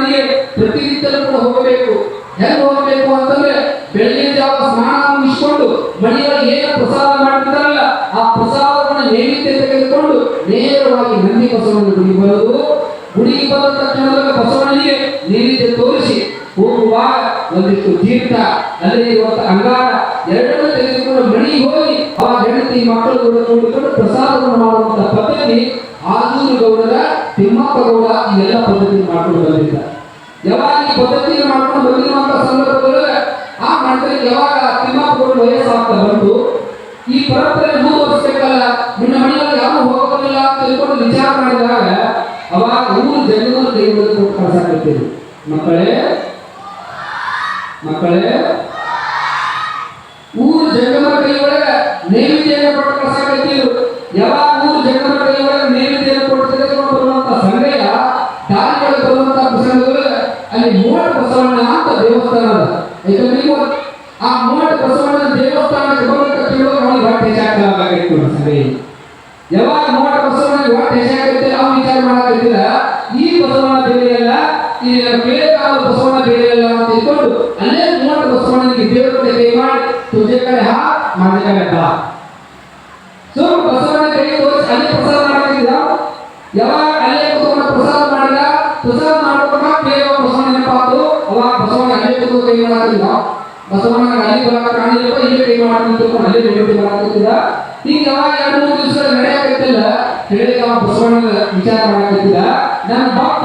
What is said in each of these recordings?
ಬಸವಣ್ಣನಿಗೆ ಪ್ರತಿನಿತ್ಯನೂ ಕೂಡ ಹೋಗಬೇಕು. ಹೆಂಗ್ ಹೋಗಬೇಕು ಅಂತಂದ್ರೆ ಬೆಳಗ್ಗೆ ಜಾವ ಸ್ನಾನ ಮುಗಿಸ್ಕೊಂಡು ಮನೆಯಲ್ಲಿ ಏನು ಪ್ರಸಾದ ಮಾಡಿರ್ತಾರಲ್ಲ ಆ ಪ್ರಸಾದವನ್ನು ನೈವೇದ್ಯ ತೆಗೆದುಕೊಂಡು ನೇರವಾಗಿ ನಂದಿ ಬಸವಣ್ಣ ಗುಡಿ ಬರೋದು ಗುಡಿಗೆ ಬಂದ ತಕ್ಷಣದಲ್ಲಿ ಬಸವಣ್ಣನಿಗೆ ನೈವೇದ್ಯ ತೋರಿಸಿ ಹೋಗುವಾಗ ಒಂದಿಷ್ಟು ತೀರ್ಥ ಅಲ್ಲಿ ಇರುವಂತ ಅಂಗಾರ, ಎರಡನ್ನು ತೆಗೆದುಕೊಂಡು ಮನೆಗೆ ಹೋಗಿ ಆ ಹೆಂಡತಿ ಮಕ್ಕಳು ಕೂಡ ನೋಡಿಕೊಂಡು ಪ್ರಸಾದವನ್ನು ಮಾಡುವಂತಹ ಪದ್ಧತಿ ಆದೂರು ಗೌಡರ ತಿಮ್ಮಪ್ಪ ಗೌಡ ಇವೆಲ್ಲ ಪದ್ಧತಿ ಮಾಡ್ಕೊಂಡು ಬಂದಿದ್ದ ಯಾವಾಗ ಈ ಪದ್ಧತಿಯನ್ನು ಮಾಡ್ಕೊಂಡು ಬಂದಿರುವಂತ ಸಂದರ್ಭದಲ್ಲಿ ಆ ಮಂಡಳಿ ಯಾವಾಗ ತಿಮ್ಮಪ್ಪ ಗೌಡ ವಯಸ್ಸಾಗ್ತಾ ಬಂತು, ಈ ಪರಂಪರೆ ಮುಂದುವರಿಸಬೇಕಲ್ಲ ನಿನ್ನ ಮನೆಯಲ್ಲಿ ಯಾರು ಹೋಗೋದಿಲ್ಲ ಅಂತ ತಿಳ್ಕೊಂಡು ವಿಚಾರ ಮಾಡಿದಾಗ, ಅವಾಗ ಊರು ಜಗದ ದೇವರು ಕೊಟ್ಟು ಕಳ್ಸಾಕತ್ತೀರಿ ಮಕ್ಕಳೇ ಮಕ್ಕಳೇ, ಊರು ಜಂಗಮರ ಕೈ ಒಳಗೆ ನೈವೇದ್ಯ ಕೊಟ್ಟು ಕಳ್ಸಾಕತ್ತೀರು ಯಾವಾಗ ದಾರಿ ಒಳಗೆ ಬರುವಂತ ಪ್ರಸಂಗಗಳು ಅಲ್ಲಿ ಮೋಟ ಬಸವಣ್ಣ ಅಂತ ದೇವಸ್ಥಾನ ಅದ. ನೀವು ಆ ಮೋಟ ಬಸವಣ್ಣ ದೇವಸ್ಥಾನಕ್ಕೆ ಬರುವಂತ ತಕ್ಷಣ ಅವನಿಗೆ ಹೊಟ್ಟೆ ಹೆಚ್ಚಾಗಲಾಗಿತ್ತು ಸರಿ ಯಾವಾಗ ಮೋಟ ಬಸವಣ್ಣನಿಗೆ ಹೊಟ್ಟೆ ಹೆಚ್ಚಾಗುತ್ತೆ ಅವ್ನು ವಿಚಾರ ಮಾಡಕತ್ತಿಲ್ಲ ಈ ಬಸವಣ್ಣ ಬೇರೆಯಲ್ಲ ಈ ಕಾಲದ ಬಸವಣ್ಣ ಬೇರೆಯಲ್ಲ ಅಂತ ಇಟ್ಕೊಂಡು ಅಲ್ಲೇ ಮೋಟ ಬಸವಣ್ಣನಿಗೆ ದೇವರ ಕಡೆ ಕೈ ಮಾಡಿ ತುಜೆ ಕಡೆ ಹಾ ಮಾಡಿದ ಕಡೆ ಸೊ ಬಸವಣ್ಣ ಕೈ ತೋರಿಸಿ, ಅಲ್ಲಿ ಪ್ರಸಾರ ಮಾಡಕ್ಕಿದ್ದ ಯಾವಾಗ ಕೈ ಮಾಡಲಿಲ್ಲ ಬಸವಣ್ಣ ಅಲ್ಲಿ ಬರಲ್ಲ ಕಾಣಲಿಲ್ಲಪ್ಪ ಇಲ್ಲೇ ಕೈ ಮಾಡ್ತೀನಿ ಅಲ್ಲಿ ನೈವೇದ್ಯ ಮಾಡಕ್ಕಿದ್ದ ಈಗ ಯಾವಾಗ ಎರಡು ಮೂರು ದಿವಸ ನಡೆಯಕತ್ತಿಲ್ಲ ಹೇಳಿ ಅವ ಬಸವಣ್ಣ ವಿಚಾರ ಮಾಡಕತ್ತಿದ್ದ. ನನ್ನ ಭಕ್ತ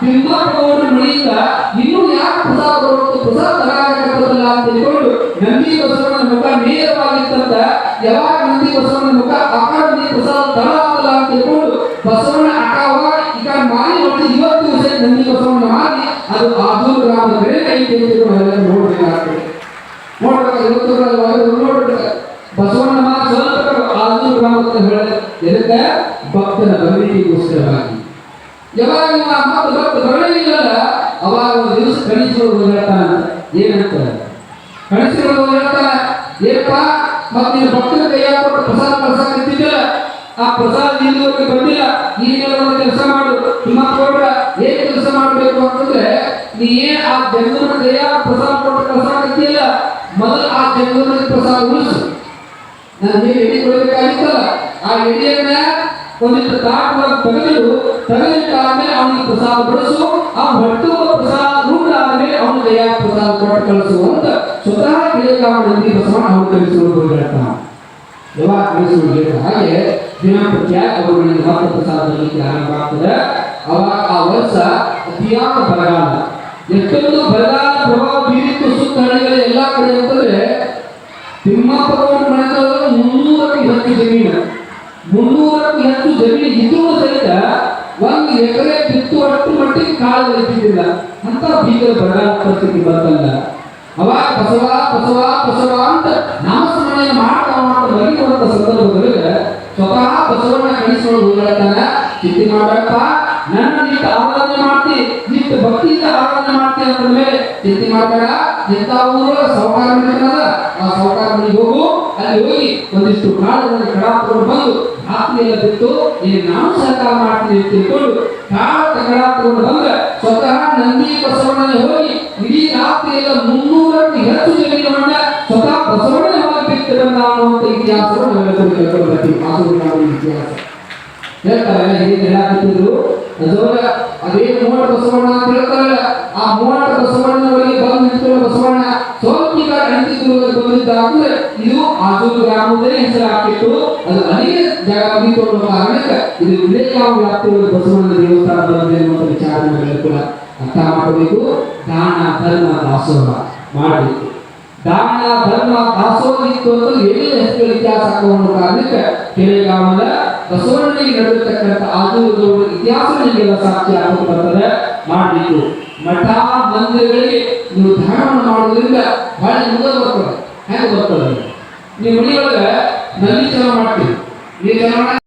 ತಿಮ್ಮಪ್ಪಗೌಡ ಮನೆಯಿಂದ ಇನ್ನೂ ಯಾಕೆ ಪ್ರಸಾದ ಬರುತ್ತೆ ಪ್ರಸಾದ ತರಾಗಲ್ಲ ಅಂತ ತಿಳ್ಕೊಂಡು ನಂದಿ ಬಸವಣ್ಣನ ಮುಖ ನೇರವಾಗಿತ್ತಂತ ಯಾವಾಗ ನಂದಿ ಬಸವಣ್ಣ ಮುಖ ಅಕಾರ ಪ್ರಸಾದ ತರ ಆಗಲ್ಲ ಅಂತ ತಿಳ್ಕೊಂಡು ಬಸವಣ್ಣ ಅಕಾವ ಮಾರಿ ಮಾಡಿ ಇವತ್ತು ದಿವಸ ನಂದಿ ಮಾಡಿ ಅದು ಆದೂಲ್ ಗ್ರಾಮದ ಬೆಳೆ ಐತೆ ಅಂತ ಎಲ್ಲರೂ ನೋಡ್ಬೇಕಾಗ್ತದೆ ನೋಡ್ಬೇಕು ಇವತ್ತು ನೋಡ್ಬೇಕು ಬಸವಣ್ಣ ಸ್ವಲ್ಪ ಆದೂರು ಗ್ರಾಮದ ಹೇಳ ಎದಕ್ಕೆ? ಭಕ್ತನ ಬರಲಿಕ್ಕೋಸ್ಕರವಾಗಿ. ಯಾವಾಗ ನಿಮ್ಮ ಮತ್ತು ಭಕ್ತ ಬರಲಿಲ್ಲಲ್ಲ ಅವಾಗ ಒಂದು ದಿವಸ ಕಣಿಸಿರೋದು ಹೇಳ್ತಾನ ಏನಂತ? ಕಣಿಸಿರೋದು ಹೇಳ್ತಾನ, ಏನಪ್ಪ, ಮತ್ತೆ ನೀನು ಭಕ್ತರ ಕೈಯಾಗ ಕೊಟ್ಟು ಪ್ರಸಾದ ಪ್ರಸಾದ ನಿಂತಿದ್ದಿಲ್ಲ ಆ ಪ್ರಸಾದ ಇಲ್ಲಿವರೆಗೆ ಬಂದಿಲ್ಲ ಈಗ ಕೆಲಸ ಮಾಡು. ಉಳಿಸು ನಾನು ಹೇಗೆ ಎಡೆ ಕೊಡಬೇಕಾಗಿತ್ತಲ್ಲ, ಆ ಎಡೆಯನ್ನ ಒಂದಿಷ್ಟು ತಾಟವಾಗಿ ತೆಗೆದು, ತೆಗೆದಿಟ್ಟಾದ್ಮೇಲೆ ಅವನಿಗೆ ಪ್ರಸಾದ ಆ ಹೊಟ್ಟು ಪ್ರಸಾದ ರೂಢ ಆದ್ಮೇಲೆ ಅವನ ಕೈಯಾಗ ಪ್ರಸಾದ ಕೊಟ್ಟು ಅಂತ ಸ್ವತಃ ನಂದಿ ಬಸವಣ್ಣ ಅವನು ಹೇಳ್ತಾನ ಯಾವಾಗ ಹೇಳಿದ ಹಾಗೆ ದಿನಂಪ್ರತಿಯಾಗಿ ಅವರುಗಳಿಗೆ ಮತ ಪ್ರಸಾದ ಬರಲಿಕ್ಕೆ ಅವಾಗ ಆ ವರ್ಷ ಅತಿಯಾದ ಬರಗಾಲ. ಎಷ್ಟೊಂದು ಬರಗಾಲ ಪ್ರಭಾವ ಬೀರಿತ್ತು ಸುತ್ತ ಎಲ್ಲಾ ಕಡೆ ಒಂದು ಬಿತ್ತು ಅಷ್ಟು ಮಟ್ಟಿಗೆ ಕಾಳು ಬೆಳೆದಿದ್ದಿಲ್ಲ ಅಂತ ಭೀಕರ ಬರಗಾಲ ಪರಿಸ್ಥಿತಿ ಬಂತಲ್ಲ. ಅವಾಗ ಬಸವ ಬಸವ ಬಸವ ಅಂತ ನಾಮಸ್ಮರಣೆ ಮಾಡ್ತಾ ಮಾಡ್ತಾ ಮರಿಕೊಂಡ ಸಂದರ್ಭದಲ್ಲಿ ಸ್ವತಃ ಬಸವಣ್ಣ ಕಳಿಸ್ಕೊಂಡು ಹೋಗ್ತಾನ ಚಿಂತೆ ಮಾಡಪ್ಪ ನನ್ನ ನಿಟ್ಟು ಆರಾಧನೆ ಮಾಡ್ತಿ. ನಿಟ್ಟು ಭಕ್ತಿಯಿಂದ ಆರಾಧನೆ ಅಂದ್ರ ಅಂದ ಮೇಲೆ ಚಿಂತೆ ಮಾಡಬೇಡ ಎಂತ ಊರು ಸೌಕಾರ ಆ ಸೌಕಾರ ಹೋಗು. ಅಲ್ಲಿ ಹೋಗಿ ಒಂದಿಷ್ಟು ಕಾಳುಗಳನ್ನು ಕಡ ತಗೊಂಡು ಬಂದು ರಾತ್ರಿ ಎಲ್ಲ ಬಿಟ್ಟು ಈ ನಾನು ಸಹಕಾರ ಮಾಡ್ತೀನಿ ಅಂತ ತಿಳ್ಕೊಂಡು ಕಾಳ ಕಡ ತಗೊಂಡು ಬಂದ ಸ್ವತಃ ನಂದಿ ಬಸವಣ್ಣನ ಹೋಗಿ ಇಡೀ ರಾತ್ರಿ ಎಲ್ಲ ಮುನ್ನೂರಕ್ಕೂ ಹೆಚ್ಚು ಜಮೀನವನ್ನ ಸ್ವತಃ ಬಸವಣ್ಣ ಹೋಗಿ ಬಿಟ್ಟು ಬಂದ ಅನ್ನುವಂಥ ಇತಿಹಾಸವನ್ನು ತಿಳ್ಕೊಂಡು ಬರ್ತೀವಿ ನಾವು ಇತಿಹಾಸ. ಹೇಳ್ತಾರೆ ಹೇಗೆ ಹೇಳಾಕತ್ತಿದ್ರು ಅದೊಳಗ ಅದೇ ಮೋಟ ಬಸವಣ್ಣ ಅಂತ ಹೇಳ್ತಾರಲ್ಲ, ಆ ಮೋಟ ಬಸವಣ್ಣ ಒಳಗೆ ಬಂದು ನಿಂತಿರುವ ಬಸವಣ್ಣ ಸ್ವಲ್ಪ ಬಂದಿದ್ದ ಅಂದ್ರೆ ಇದು ಆಜೂರು ಗ್ರಾಮದೇ ಹೆಸರಾಗಿತ್ತು ಅದು ಅನೇಕ ಜಾಗ ಮುಗಿಕೊಂಡು ಕಾರಣಕ್ಕೆ ಇದು ವಿಲೇಕಾವು ವ್ಯಾಪ್ತಿಯಲ್ಲಿ ಬಸವಣ್ಣ ದೇವಸ್ಥಾನ ಬಂದಿದೆ ಅನ್ನುವಂಥ ವಿಚಾರ ಕೂಡ ಅರ್ಥ ಮಾಡಬೇಕು ದಾನ, ಧರ್ಮ, ದಾಸೋಹ ಮಾಡಬೇಕು. ದಾನ, ಧರ್ಮ, ದಾಸೋಹ ಇತ್ತು ಅಂತ ಎಲ್ಲಿ ಹೆಸರು ಹಾಕುವ ಕಾರಣಕ್ಕೆ ಕೆರೆಗಾಮದ ಬಸವಣ್ಣನಿಗೆ ನಡೆದಿರ್ತಕ್ಕಂಥ ಆದೂರು ಇತಿಹಾಸ ನಿಮಗೆಲ್ಲ ಸಾಕ್ಷಿ ಆಗೋದು ಮಾಡಬೇಕು ಮಠ ಮಂದಿರಗಳಿಗೆ ನೀವು ದಾನವನ್ನು ಮಾಡೋದ್ರಿಂದ ಬಹಳ ಮುಂದೆ ಬರ್ತದೆ. ಹೆಂಗೆ ಬರ್ತದೆ? ನೀವು ಮನೆಯೊಳಗೆ ನಲ್ಲಿ ಜನ ಮಾಡ್ತೀವಿ ನೀವು ಜನ